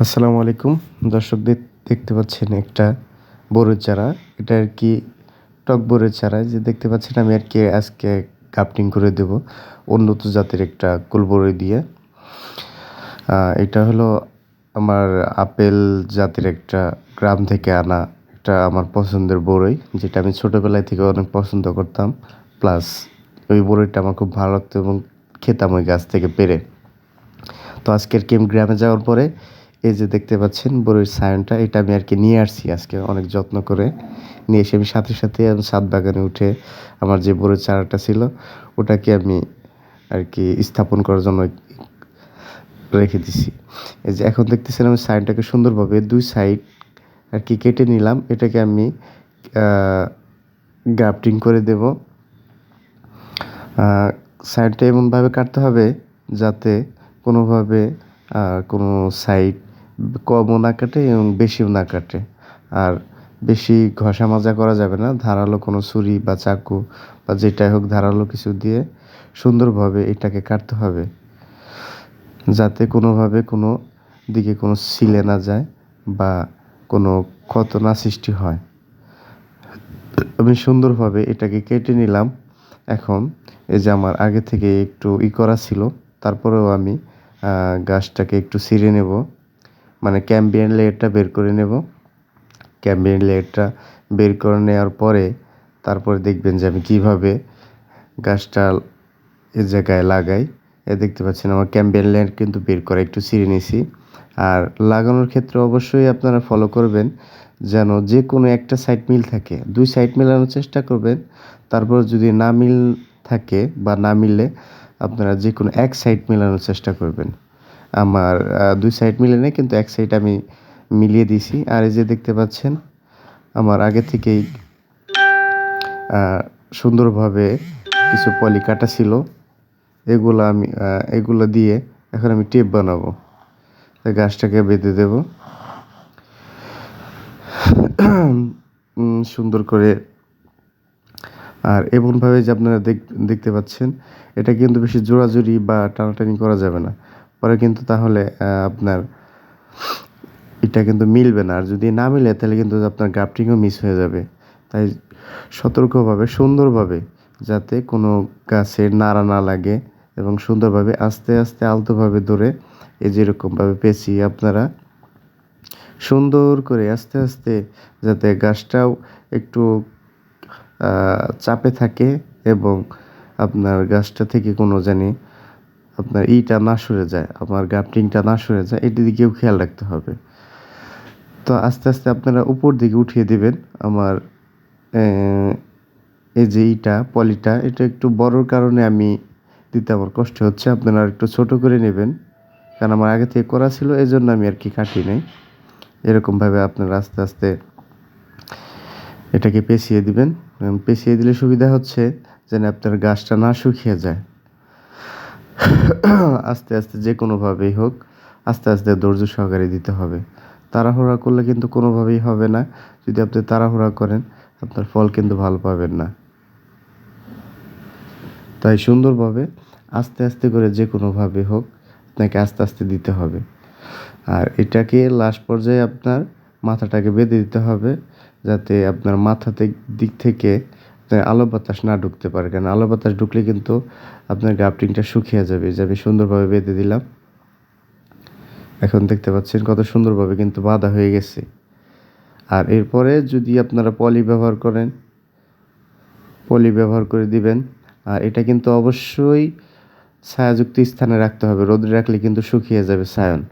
আসসালামু আলাইকুম। দর্শক দেখ- দেখতে পাচ্ছেন একটা বড়ের চারা। এটা আর কি টক বড়ের চারা। যে দেখতে পাচ্ছেন, আমি আর কি আজকে কাপটিং করে দেব উন্নত জাতের একটা কুলবড়ি দিয়ে। এটা হলো আমার আপেল জাতের একটা গ্রাম থেকে আনা একটা আমার পছন্দের বড়ই, যেটা আমি ছোটোবেলায় থেকে অনেক পছন্দ করতাম। প্লাস ওই বড়ইটা আমার খুব ভালো লাগতো এবং খেতাম ওই গাছ থেকে পেরে। তো আজকের কেম গ্রামে যাওয়ার পরে এই যে দেখতে পাচ্ছেন, বড়ির সায়নটা, এটা আমি আর কি নিয়ে আসছি আজকে অনেক যত্ন করে। নিয়ে এসে আমি সাথে সাথে আমি ছাদ বাগানে উঠে আমার যে বড়ির চারাটা ছিল, ওটাকে আমি আর কি স্থাপন করার জন্য রেখে দিছি। এই যে এখন দেখতেছেন আমি সাইডটাকে সুন্দরভাবে দুই সাইড আর কি কেটে নিলাম। এটাকে আমি গ্রাফটিং করে দেব। সাইডটা এমনভাবে কাটতে হবে যাতে কোনোভাবে কোনো সাইড কমও না কাটে এবং বেশিও না কাটে। আর বেশি ঘষা মাজা করা যাবে না। ধারালো কোনো ছুরি বা চাকু বা যেটাই হোক ধারালো কিছু দিয়ে সুন্দরভাবে এটাকে কাটতে হবে। যাতে কোনোভাবে কোনো দিকে কোনো ছিলে না যায় বা কোনো ক্ষত না সৃষ্টি হয়। আমি সুন্দরভাবে এটাকে কেটে নিলাম। এখন এই যে আমার আগে থেকে একটু ই করা ছিল, তারপরেও আমি গাছটাকে একটু ছিঁড়ে নেব। মানে ক্যাম্বিয়ান লেয়ারটা বের করে নেব। ক্যাম্বিয়ান লেয়ারটা বের করে নেওয়ার পরে তারপরে দেখবেন যে আমি কীভাবে গাছটা এ জায়গায় লাগাই। এ দেখতে পাচ্ছেন আমার ক্যাম্বিয়ান লেয়ার কিন্তু বের করে একটু ছিঁড়ে নিছি। আর লাগানোর ক্ষেত্রে অবশ্যই আপনারা ফলো করবেন যেন যে কোনো একটা সাইড মিল থাকে। দুই সাইড মেলানোর চেষ্টা করবেন। তারপর যদি না মিল থাকে বা না মিললে আপনারা যে কোনো এক সাইড মেলানোর চেষ্টা করবেন। আমার দুই সাইড মিলে নেই কিন্তু এক সাইড আমি মিলিয়ে দিছি আর এই যে দেখতে পাচ্ছেন, আমার আগে থেকেই সুন্দরভাবে কিছু পলি কাটা ছিল। এগুলো আমি এগুলো দিয়ে এখন আমি টেপ বানাবো। গাছটাকে বেঁধে দেব। সুন্দর করে। আর এমনভাবে যে আপনারা দেখ- দেখতে পাচ্ছেন, এটা কিন্তু বেশি জোড়াজুড়ি বা টানাটানি করা যাবে না। পরে কিন্তু তাহলে আপনার এটা কিন্তু মিলবে না। আর যদি না মিলে, তাহলে কিন্তু আপনার গ্রাফটিংও মিস হয়ে যাবে। তাই সতর্কভাবে, সুন্দরভাবে যাতে কোনো গাছের নাড়া না লাগে এবং সুন্দরভাবে আস্তে আস্তে আলতোভাবে ধরে এই যেরকমভাবে পেঁচিয়ে আপনারা সুন্দর করে আস্তে আস্তে যাতে গাছটাও একটু চাপে থাকে এবং আপনার গাছটা থেকে কোনো জানি আপনার ইটা না সরে যায়, আমার গ্রাফটিংটা না সরে যায়, এটি দিকেও খেয়াল রাখতে হবে। তো আস্তে আস্তে আপনারা উপর দিকে উঠিয়ে দিবেন আমার এই যে ইটা, পলিটা, এটা একটু বড়র কারণে আমি দিতে আমার কষ্ট হচ্ছে, আপনারা একটু ছোট করে নেবেন। কারণ আমার আগে থেকে করা ছিল এই জন্য আমি আর কি কাটি নাই। এরকমভাবে আপনারা আস্তে আস্তে এটাকে পেঁচিয়ে দিবেন। পেঁচিয়ে দিলে সুবিধা হচ্ছে যেন আপনার গাছটা না শুকিয়ে যায়। আস্তে আস্তে যে কোনোভাবেই হোক, আস্তে আস্তে ধৈর্য সহকারে দিতে হবে। তাড়াহুড়া করলে কিন্তু কোনোভাবেই হবে না। যদি আপনি তাড়াহুড়া করেন, আপনার ফল কিন্তু ভালো পাবেন না। তাই সুন্দরভাবে আস্তে আস্তে করে যে কোনোভাবে হোক, আপনাকে আস্তে আস্তে দিতে হবে। আর এটাকে লাস্ট পর্যায়ে আপনার মাথাটাকে বেঁধে দিতে হবে, যাতে আপনার মাথাতে দিক থেকে আপনার আলো বাতাস না ঢুকতে পারে। কারণ আলো বাতাস ঢুকলে কিন্তু আপনার গ্রাফটিংটা শুকিয়ে যাবে। যে আমি সুন্দরভাবে বেঁধে দিলাম। এখন দেখতে পাচ্ছেন কত সুন্দরভাবে কিন্তু বাঁধা হয়ে গেছে। আর এরপরে যদি আপনারা পলি ব্যবহার করেন, পলি ব্যবহার করে দিবেন, আর এটা কিন্তু অবশ্যই ছায়াযুক্ত স্থানে রাখতে হবে। রোদে রাখলে কিন্তু শুকিয়ে যাবে ছায়ন।